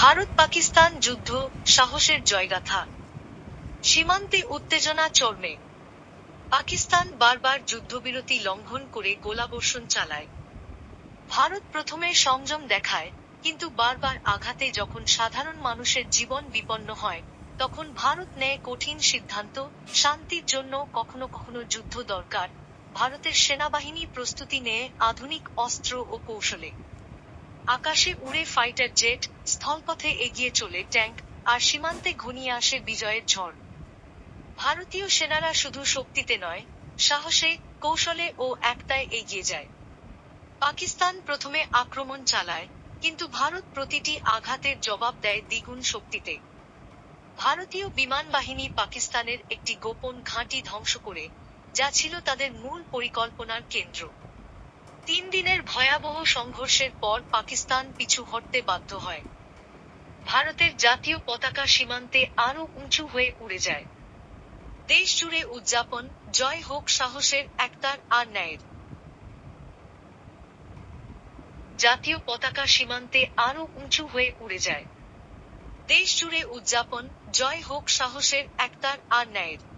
ভারত পাকিস্তান যুদ্ধ সাহসের জয়গাথা। সীমান্তে উত্তেজনা চর্মে। পাকিস্তান বারবার যুদ্ধবিরতি লঙ্ঘন করে গোলাবর্ষণ চালায়। ভারত প্রথমে সংযম দেখায়, কিন্তু বারবার আঘাতে যখন সাধারণ মানুষের জীবন বিপন্ন হয়, তখন ভারত নেয় কঠিন সিদ্ধান্ত, শান্তির জন্য কখনো কখনো যুদ্ধ দরকার, ভারতের সেনাবাহিনী প্রস্তুতি নেয় আধুনিক অস্ত্র ও কৌশলে। আকাশে উড়ে ফাইটার জেট স্থলপথে এগিয়ে চলে ট্যাঙ্ক আর সীমান্তে ঘনিয়ে আসে বিজয়ের ঝড়। ভারতীয় সেনারা শুধু শক্তিতে নয়, সাহসে, কৌশলে ও একতায় এগিয়ে যায়। পাকিস্তান প্রথমে আক্রমণ চালায়, কিন্তু ভারত প্রতিটি আঘাতের জবাব দেয় দ্বিগুণ শক্তিতে। ভারতীয় বিমান বাহিনী পাকিস্তানের একটি গোপন ঘাঁটি ধ্বংস করে, যা ছিল তাদের মূল পরিকল্পনার কেন্দ্র। তিন দিনের ভয়াবহ সংঘর্ষের পর পাকিস্তান পিছু হটতে বাধ্য হয়। ভারতের জাতীয় পতাকা সীমান্তে আরও উঁচু হয়ে উড়ে যায়। দেশ জুড়ে উদযাপন, জয় হোক সাহসের একতার আর ন্যায়ের। জাতীয় পতাকা সীমান্তে আরও উঁচু হয়ে উড়ে যায়। দেশ জুড়ে উদযাপন, জয় হোক সাহসের একতার আর ন্যায়ের।